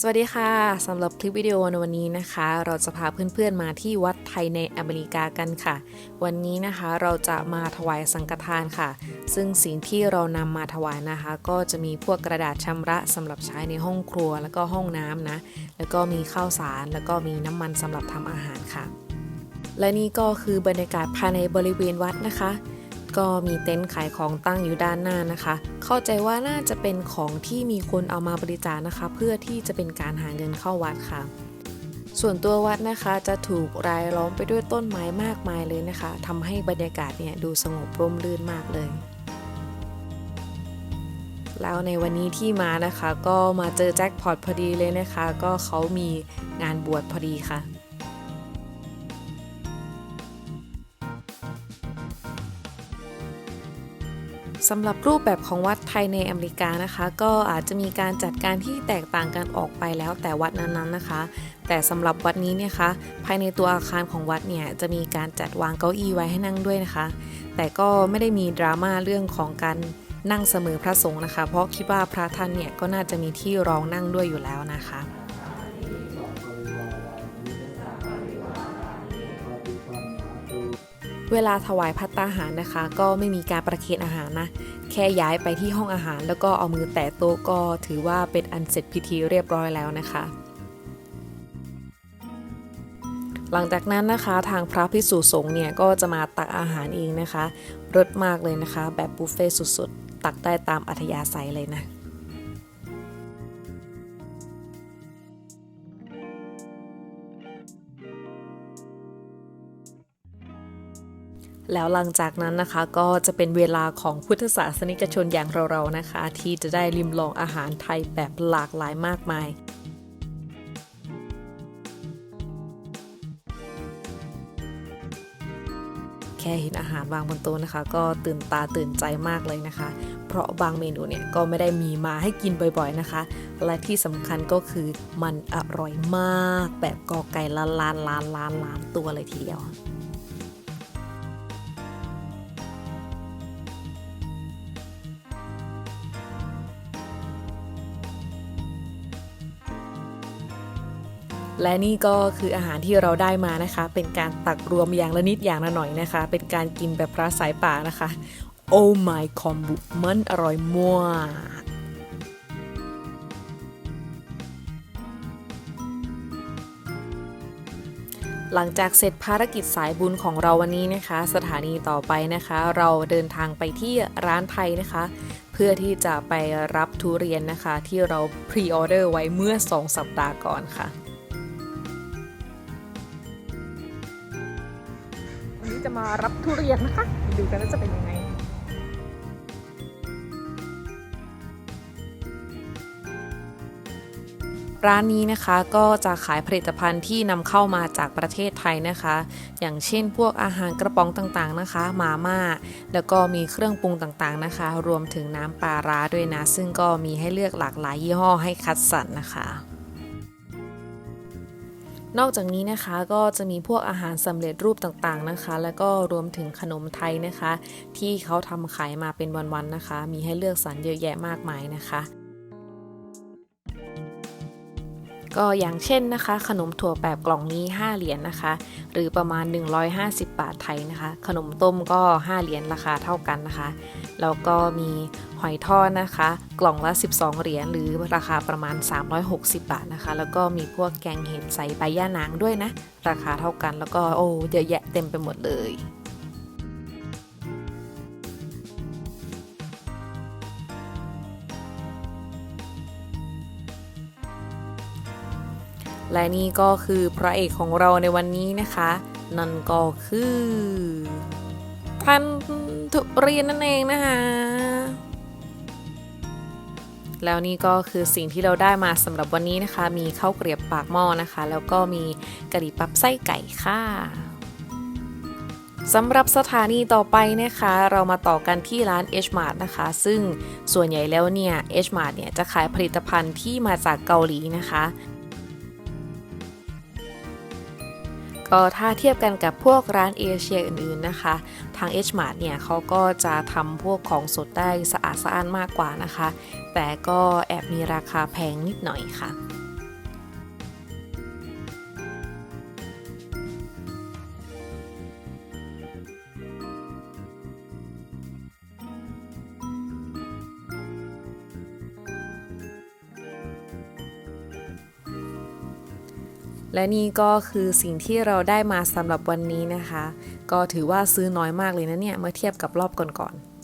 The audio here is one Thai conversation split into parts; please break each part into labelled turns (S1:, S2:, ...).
S1: สวัสดีค่ะสำหรับคลิปวิดีโอในวันนี้นะคะ เราจะพาเพื่อนๆมาที่วัดไทยในอเมริกากันค่ะ วันนี้นะคะเราจะมาถวายสังฆทานค่ะ ซึ่งสิ่งที่เรานำมาถวายนะคะ ก็จะมีพวกกระดาษชำระสำหรับใช้ในห้องครัวแล้วก็ห้องน้ำนะ แล้วก็มีข้าวสาร แล้วก็มีน้ำมันสำหรับทำอาหารค่ะ และนี่ก็คือบรรยากาศภายในบริเวณวัดนะคะ ก็มีเต็นท์ขายของตั้งอยู่ด้านหน้านะคะ เข้าใจว่าน่าจะเป็นของที่มีคนเอามาบริจาคนะคะ เพื่อที่จะเป็นการหาเงินเข้าวัดค่ะ ส่วนตัววัดนะคะจะถูกรายล้อมไปด้วยต้นไม้มากมายเลยนะคะทำให้บรรยากาศเนี่ยดูสงบร่มรื่นมากเลย แล้วในวันนี้ที่มานะคะ ก็มาเจอแจ็คพอตพอดีเลยนะคะ ก็เขามีงานบวชพอดีค่ะ สำหรับรูปแบบของวัดไทยในอเมริกานะคะ ก็อาจจะมีการจัดการที่แตกต่างกันออกไปแล้วแต่วัดนั้นๆนะคะ แต่สำหรับวัดนี้เนี่ยคะ ภายในตัวอาคารของวัดเนี่ยจะมีการจัดวางเก้าอี้ไว้ให้นั่งด้วยนะคะ แต่ก็ไม่ได้มีดราม่าเรื่องของการนั่งเสมอพระสงฆ์นะคะ เพราะคิดว่าพระท่านเนี่ยก็น่าจะมีที่รองนั่งด้วยอยู่แล้วนะคะ เวลาถวายพัตตาหารนะคะ ก็ไม่มีการประเคนอาหารนะ แค่ย้ายไปที่ห้องอาหาร แล้วก็เอามือแตะโต๊ะก็ถือว่าเป็นอันเสร็จพิธีเรียบร้อยแล้วนะคะ หลังจากนั้นนะคะทางพระพิสุสงฆ์เนี่ยก็จะมาตักอาหารเองนะคะรสมากเลยนะคะ แบบบุฟเฟ่ต์สุดๆ ตักได้ตามอัธยาศัยเลยนะ แล้วหลังจากนั้นนะคะก็จะเป็นเวลาของพุทธศาสนิกชนอย่างเราๆนะคะ ที่จะได้ริมลองอาหารไทยแบบหลากหลายมากมายแค่เห็นอาหารวางบนโต๊ะนะคะ ก็ตื่นตาตื่นใจมากเลยนะคะ เพราะบางเมนูเนี่ยก็ไม่ได้มีมาให้กินบ่อยๆนะคะ และที่สำคัญก็คือมันอร่อยมากแบบกอไก่ล้านล้านล้านล้านล้านตัวเลยทีเดียว และนี่ก็คืออาหารที่เราได้มานะคะ เป็นการตักรวมอย่างละนิดอย่างละหน่อยนะคะ เป็นการกินแบบพระสายป่านะคะ โอ้ my คอมบุมันอร่อยมากหลังจากเสร็จภารกิจสายบุญของเราวันนี้นะคะ สถานีต่อไปนะคะ เราเดินทางไปที่ร้านไทยนะคะ เพื่อที่จะไปรับทุเรียนนะคะ ที่เราพรีออเดอร์ไว้เมื่อ 2 สัปดาห์ก่อนค่ะ
S2: มารับทุเรียนนะคะ ดูกันว่าจะเป็นยังไง
S1: ร้านนี้นะคะก็จะขายผลิตภัณฑ์ที่นำเข้ามาจากประเทศไทยนะคะ อย่างเช่นพวกอาหารกระป๋องต่างๆนะคะ มาม่าแล้วก็มีเครื่องปรุงต่างๆนะคะ รวมถึงน้ำปลาร้าด้วยนะ ซึ่งก็มีให้เลือกหลากหลายยี่ห้อให้คัดสรรนะคะ นอกจากนี้นะคะก็จะมีพวกอาหารสำเร็จรูปต่างๆนะคะ แล้วก็รวมถึงขนมไทยนะคะ ที่เขาทำขายมาเป็นวันๆนะคะ มีให้เลือกสรรเยอะแยะมากมายนะคะ ก็อย่างเช่นนะคะ ขนมถั่วแบบกล่องนี้ 5 เหรียญนะคะ หรือประมาณ 150 บาทไทยนะคะ ขนมต้มก็ 5 เหรียญราคาเท่ากันนะคะ แล้วก็มีหอยทอดนะคะ กล่องละ 12 เหรียญหรือราคาประมาณ 360 บาทนะคะ แล้วก็มีพวกแกงเห็ดใส่ใบย่านางด้วยนะ ราคาเท่ากันแล้วก็โอ้เยอะแยะเต็มไปหมดเลย และนี่ก็คือพระเอกของเราในวันนี้นะคะ นั่นก็คือพันธุเรียนนั่นเองนะคะแล้วนี่ก็คือสิ่งที่เราได้มาสำหรับวันนี้นะคะ มีข้าวเกรียบปากหม้อนะคะ แล้วก็มีกะหรี่ปั๊บไส้ไก่ค่ะสำหรับสถานีต่อไปนะคะ เรามาต่อกันที่ร้าน H Mart นะคะ ซึ่งส่วนใหญ่แล้วเนี่ย H Mart เนี่ยจะขายผลิตภัณฑ์ที่มาจากเกาหลีนะคะ ก็ถ้าเทียบกันกับพวกร้านเอเชียอื่นๆนะคะ ทาง H Mart เนี่ยเขาก็จะทำพวกของสดได้สะอาดสะอ้านมากกว่านะคะ แต่ก็แอบมีราคาแพงนิดหน่อยค่ะ
S2: และนี่ก็คือสิ่งที่เราได้มาสำหรับวันนี้นะคะ ก็ถือว่าซื้อน้อยมากเลยนะเนี่ย เมื่อเทียบกับรอบก่อนๆ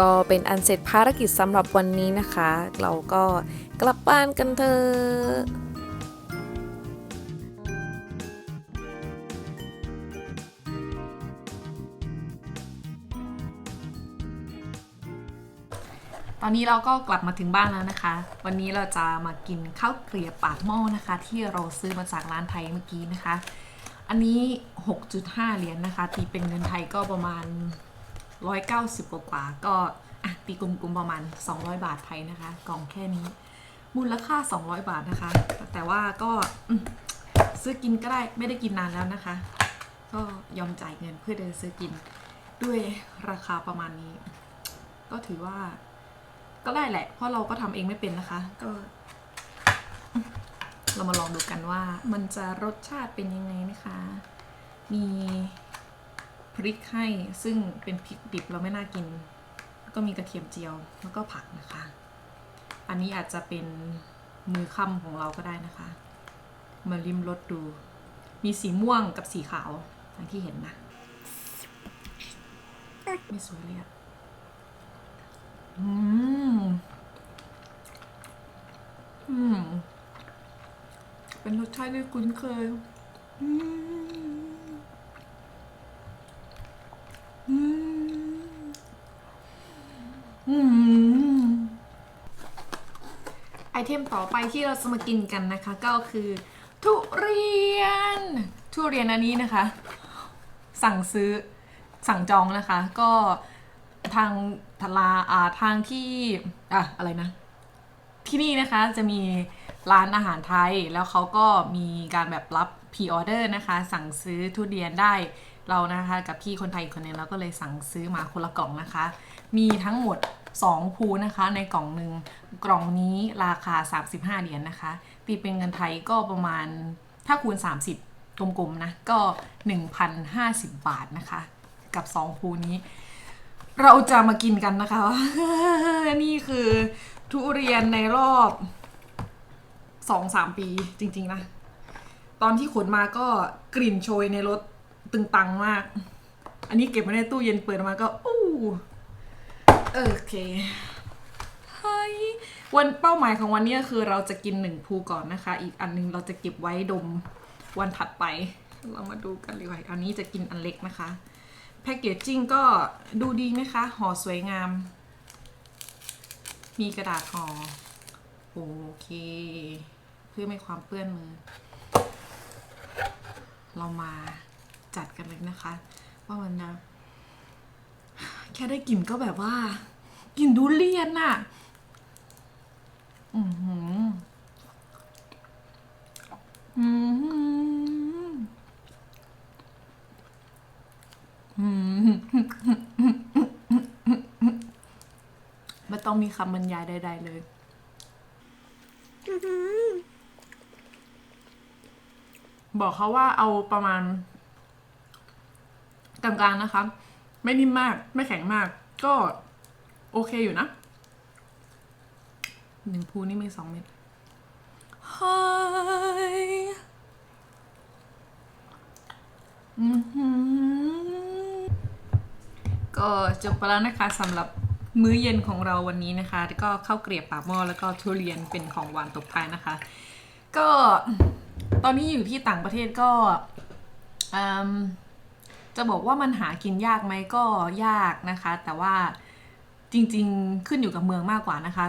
S2: ก็เป็นอันเสร็จภารกิจสำหรับวันนี้นะคะ เราก็กลับบ้านกันเถอะตอนนี้เราก็กลับมาถึงบ้านแล้วนะคะ วันนี้เราจะมากินข้าวเกลียบปากหม้อนะคะ ที่เราซื้อมาจากร้านไทยเมื่อกี้นะคะ อันนี้ 6.5 เหรียญนะคะ ตีเป็นเงินไทยก็ประมาณ 190 กว่ากว่าก็อะตีกลมๆประมาณ 200 บาทไทยนะคะ กล่องแค่นี้ มูลค่า 200 บาทนะคะ แต่ว่าก็ซื้อกินก็ได้ไม่ได้กินนานแล้วนะคะ ก็ยอมจ่ายเงินเพื่อเดินซื้อกิน ด้วยราคาประมาณนี้ ก็ถือว่า ก็ได้แหละ เพราะเราก็ทำเองไม่เป็นนะคะ ก็ เรามาลองดูกันว่ามันจะรสชาติเป็นยังไงนะคะ มี พริกให้ซึ่งเป็นพริกดิบเราไม่น่ากิน ก็มีกระเทียมเจียวแล้วก็ผักนะคะ อันนี้อาจจะเป็นมือค่ำของเราก็ได้นะคะ มาริมรสดู มีสีม่วงกับสีขาวอย่างที่เห็นนะ ไม่สวยเลยอะอืม อืม เป็นรสชาติที่คุ้นเคย อืม อืม อืม ไอ เทมต่อไปที่เราจะมากินกันนะคะ ก็คือ ทุเรียน ทุเรียนอันนี้นะคะ สั่งซื้อสั่งจองนะคะ ก็ทางทลาอ่าทางที่อะอะไรนะ ที่นี่นะคะจะมีร้านอาหารไทย แล้วเขาก็มีการแบบรับพ r ออเดอร์นะคะ สั่งซื้อทุเรียนได้เรานะคะ กับพี่คนไทยอีกคนนึงเราก็เลยสั่งซื้อมาคนละกล่องนะคะ มีทั้งหมด 2ภูนะคะ ในกล่องหนึ่งกล่องนี้ราคา 35 เหรียญนะคะ ตีเป็นเงินไทยก็ประมาณถ้าคูณ 30 กลมๆนะ ก็ 1,050 บาทนะคะ กับ 2 ภูนี้ เราจะมากินกันนะคะ นี่คือทุเรียนในรอบสองสามปีจริง ๆ นะ ตอนที่ขนมาก็กลิ่นโชยในรถตึงตังมาก อันนี้เก็บไว้ในตู้เย็นเปิดออกมาก็อู้ โอเคเฮ้ยวันเป้าหมายของวันนี้ก็คือเราจะกินหนึ่งภูก่อนนะคะ อีกอันหนึงเราจะเก็บไว้ดมวันถัดไป เรามาดูกันเลยว่าอันนี้จะกินอันเล็กนะคะแพคเกจจิ้งก็ดูดีไหมคะ ห่อสวยงาม มีกระดาษห่อโอเค เพื่อไม่ความเปื้อนมือ เรามาจัดกันเลยนะคะ ว่ามันนะ แค่ได้กลิ่นก็แบบว่ากลิ่นดูเรียนน่ะอือหืออือหืออืมไม่ต้องมีคำบรรยายใด ๆ เลยบอกเขาว่าเอาประมาณกลางๆนะคะ ไม่นิ่มมาก ไม่แข็งมาก ก็โอเคอยู่นะหนึ่งพูนี่มีสองเม็ดเฮ้ยก็จบไปแล้วนะคะสำหรับมื้อเย็นของเราวันนี้นะคะแล้วก็ข้าวเกรียบปากหม้อแล้วก็ทุเรียนเป็นของหวานตบท้ายนะคะ ก็ตอนนี้อยู่ที่ต่างประเทศก็อืม จะบอกว่ามันหากินยากไหมก็ยากนะคะ แต่ว่าจริงๆขึ้นอยู่กับเมืองมากกว่านะคะ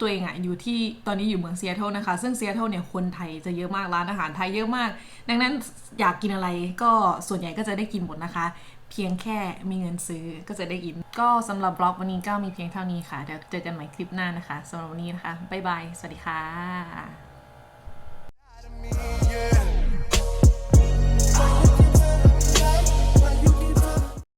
S2: ตัวเองอะอยู่ที่ตอนนี้อยู่เมืองเซีแอตเทิลนะคะ ซึ่งเซีแอตเทิลเนี่ยคนไทยจะเยอะมากร้านอาหารไทยเยอะมาก ดังนั้นอยากกินอะไรก็ส่วนใหญ่ก็จะได้กินหมดนะคะ เพียงแค่มีเงินซื้อก็จะได้กิน ก็สำหรับบล็อกวันนี้ก็มีเพียงเท่านี้ค่ะเดี๋ยวเจอกันใหม่คลิปหน้านะคะสำหรับวันนี้นะคะบ๊ายบายสวัสดีค่ะ